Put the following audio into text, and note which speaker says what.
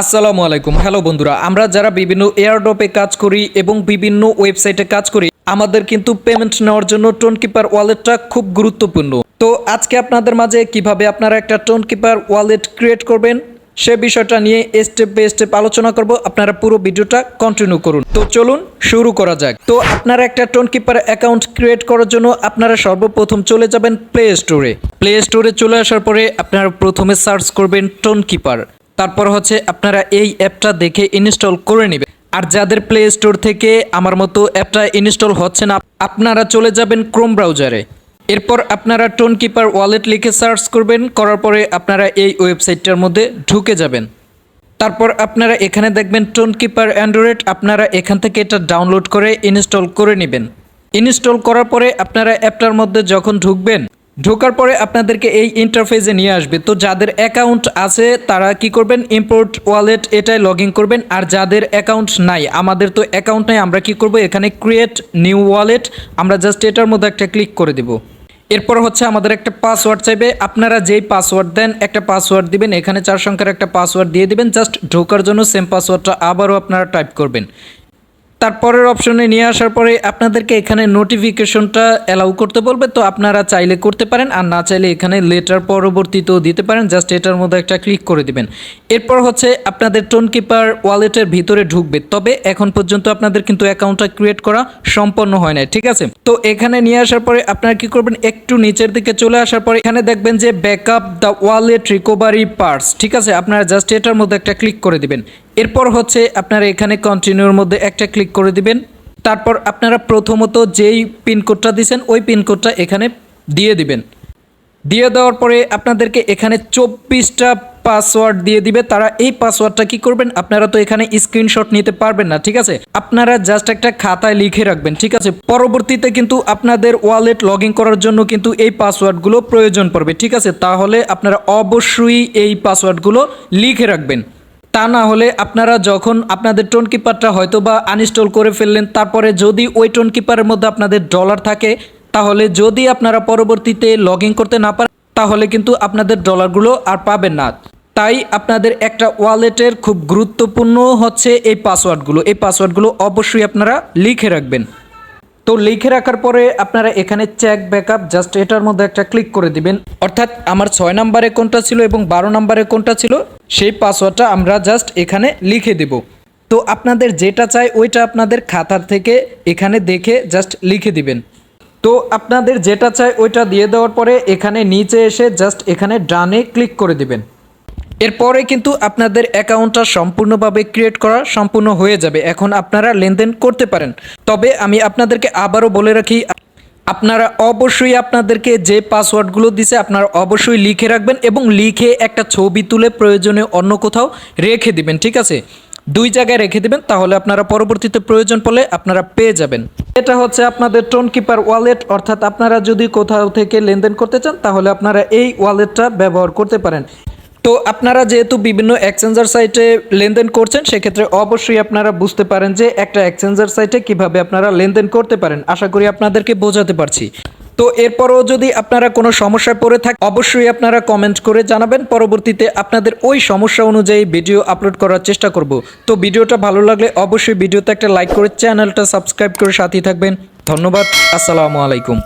Speaker 1: আসসালামু আলাইকুম। হ্যালো বন্ধুরা, আমরা যারা বিভিন্ন এয়ারড্রপে কাজ করি এবং বিভিন্ন ওয়েবসাইটে কাজ করি, আমাদের কিন্তু পেমেন্ট নেওয়ার জন্য টোন কিপার ওয়ালেটটা খুব গুরুত্বপূর্ণ। তো আজকে আপনাদের মাঝে কীভাবে আপনারা একটা টোন কিপার ওয়ালেট ক্রিয়েট করবেন, সে বিষয়টা নিয়ে স্টেপ বাই স্টেপ আলোচনা করব। আপনারা পুরো ভিডিওটা কন্টিনিউ করুন। তো চলুন শুরু করা যাক। তো আপনারা একটা টোন কিপার অ্যাকাউন্ট ক্রিয়েট করার জন্য আপনারা সর্বপ্রথম চলে যাবেন প্লে স্টোরে প্লে স্টোরে চলে আসার পরে আপনারা প্রথমে সার্চ করবেন টোন কিপার তারপর হচ্ছে আপনারা এই অ্যাপটা দেখে ইনস্টল করে নেবেন। আর যাদের প্লে স্টোর থেকে আমার মতো অ্যাপটা ইনস্টল হচ্ছে না, আপনারা চলে যাবেন ক্রোম ব্রাউজারে এরপর আপনারা টোন কিপার ওয়ালেট লিখে সার্চ করবেন, করার পরে আপনারা এই ওয়েবসাইটটার মধ্যে ঢুকে যাবেন। তারপর আপনারা এখানে দেখবেন টোন কিপার অ্যান্ড্রয়েড আপনারা এখান থেকে এটা ডাউনলোড করে ইনস্টল করে নেবেন। ইনস্টল করার পরে আপনারা অ্যাপটার মধ্যে যখন ঢুকবেন ঢোকার পরে আপনাদেরকে এই ইন্টারফেসে নিয়ে আসবে। তো যাদের অ্যাকাউন্ট আছে, তারা কি করবেন? ইম্পোর্ট ওয়ালেট এটাই লগ করবেন। আর যাদের অ্যাকাউন্ট নাই, আমাদের তো অ্যাকাউন্ট নাই, আমরা কি করব? এখানে ক্রিয়েট নিউ ওয়ালেট আমরা জাস্ট এটার মধ্যে একটা ক্লিক করে দেবো। এরপর হচ্ছে আমাদের একটা পাসওয়ার্ড চাইবে। আপনারা যেই পাসওয়ার্ড দেন, একটা পাসওয়ার্ড দিবেন। এখানে চার সংখ্যার একটা পাসওয়ার্ড দিয়ে দিবেন। জাস্ট ঢোকার জন্য সেম পাসওয়ার্ডটা আবারও আপনারা টাইপ করবেন। তারপরের অপশনে নিয়ে আসার পরে আপনাদেরকে এখানে নোটিফিকেশনটা অ্যালাউ করতে বলবে। তো আপনারা চাইলে করতে পারেন, আর না চাইলে এখানে লেটার পরবর্তীতেও দিতে পারেন। জাস্ট এটার মধ্যে একটা ক্লিক করে দিবেন। এরপর হচ্ছে আপনাদের টোন কিপার ওয়ালেটের ভিতরে ঢুকবে। তবে এখন পর্যন্ত আপনাদের কিন্তু অ্যাকাউন্টটা ক্রিয়েট করা সম্পন্ন হয় না ঠিক আছে? তো এখানে নিয়ে আসার পরে আপনারা কি করবেন? একটু নিচের দিকে চলে আসার পরে এখানে দেখবেন যে backup the wallet recovery parts ঠিক আছে? আপনারা জাস্ট এটার মধ্যে একটা ক্লিক করে দিবেন। এরপর হচ্ছে আপনারা এখানে কন্টিনিউর মধ্যে একটা ক্লিক করে দিবেন। তারপর আপনারা প্রথমত যেই পিনকোডটা দিয়েছেন ওই পিনকোডটা এখানে দিয়ে দিবেন। দিয়ে দেওয়ার পরে আপনাদেরকে এখানে চব্বিশটা পাসওয়ার্ড দিয়ে দিবে। তারা এই পাসওয়ার্ডটা কি করবেন? আপনারা তো এখানে স্ক্রিনশট নিতে পারবেন না, ঠিক আছে? আপনারা জাস্ট একটা খাতায় লিখে রাখবেন, ঠিক আছে? পরবর্তীতে কিন্তু আপনাদের ওয়ালেট লগ করার জন্য কিন্তু এই পাসওয়ার্ডগুলো প্রয়োজন পড়বে, ঠিক আছে? তাহলে আপনারা অবশ্যই এই পাসওয়ার্ডগুলো লিখে রাখবেন। তা না হলে আপনারা যখন আপনাদের টোন কিপারটা হয়তো বা আনইনস্টল করে ফেললেন, তারপরে যদি ওই টোন কিপারের মধ্যে আপনাদের ডলার থাকে, তাহলে যদি আপনারা পরবর্তীতে লগ করতে না পারেন, তাহলে কিন্তু আপনাদের ডলারগুলো আর পাবেন না। তাই আপনাদের একটা ওয়ালেটের খুব গুরুত্বপূর্ণ হচ্ছে এই পাসওয়ার্ডগুলো এই পাসওয়ার্ডগুলো অবশ্যই আপনারা লিখে রাখবেন। তো লিখে রাখার পরে আপনারা এখানে চেক ব্যাকআপ জাস্ট এটার মধ্যে একটা ক্লিক করে দিবেন। অর্থাৎ আমার ছয় নম্বরে কোনটা ছিল এবং বারো নম্বরে কোনটা ছিল? সেই পাসওয়ার্ডটা আমরা জাস্ট এখানে লিখে দেব। তো আপনাদের যেটা চাই ওইটা আপনাদের খাতার থেকে এখানে দেখে জাস্ট লিখে দিবেন। তো আপনাদের যেটা চাই ওইটা দিয়ে দেওয়ার পরে এখানে নিচে এসে জাস্ট এখানে ডানে ক্লিক করে দিবেন। এরপরে কিন্তু আপনাদের অ্যাকাউন্টটা সম্পূর্ণভাবে ক্রিয়েট করা সম্পূর্ণ হয়ে যাবে। এখন আপনারা লেনদেন করতে পারেন। তবে আমি আপনাদেরকে আবারও বলে রাখি আপনারা অবশ্যই আপনাদেরকে যে পাসওয়ার্ডগুলো দিছে আপনারা অবশ্যই লিখে রাখবেন এবং লিখে একটা ছবি তুলে প্রয়োজনে অন্য কোথাও রেখে দিবেন, ঠিক আছে? দুই জায়গায় রেখে দিবেন, তাহলে আপনারা পরবর্তীতে প্রয়োজন পড়লে আপনারা পেয়ে যাবেন। এটা হচ্ছে আপনাদের টোন কিপার ওয়ালেট, অর্থাৎ আপনারা যদি কোথাও থেকে লেনদেন করতে চান, তাহলে আপনারা এই ওয়ালেটটা ব্যবহার করতে পারেন। তো আপনারা যেহেতু বিভিন্ন এক্সচেঞ্জার সাইটে লেনদেন করছেন, সেক্ষেত্রে অবশ্যই আপনারা বুঝতে পারেন যে একটা এক্সচেঞ্জার সাইটে কীভাবে আপনারা লেনদেন করতে পারেন। আশা করি আপনাদেরকে বোঝাতে পারছি। তো এরপরও যদি আপনারা কোনো সমস্যায় পড়ে থাকেন অবশ্যই আপনারা কমেন্ট করে জানাবেন। পরবর্তীতে আপনাদের ওই সমস্যা অনুযায়ী ভিডিও আপলোড করার চেষ্টা করব। তো ভিডিওটা ভালো লাগলে অবশ্যই ভিডিওতে একটা লাইক করে চ্যানেলটা সাবস্ক্রাইব করে সাথেই থাকবেন। ধন্যবাদ, আসসালামু আলাইকুম।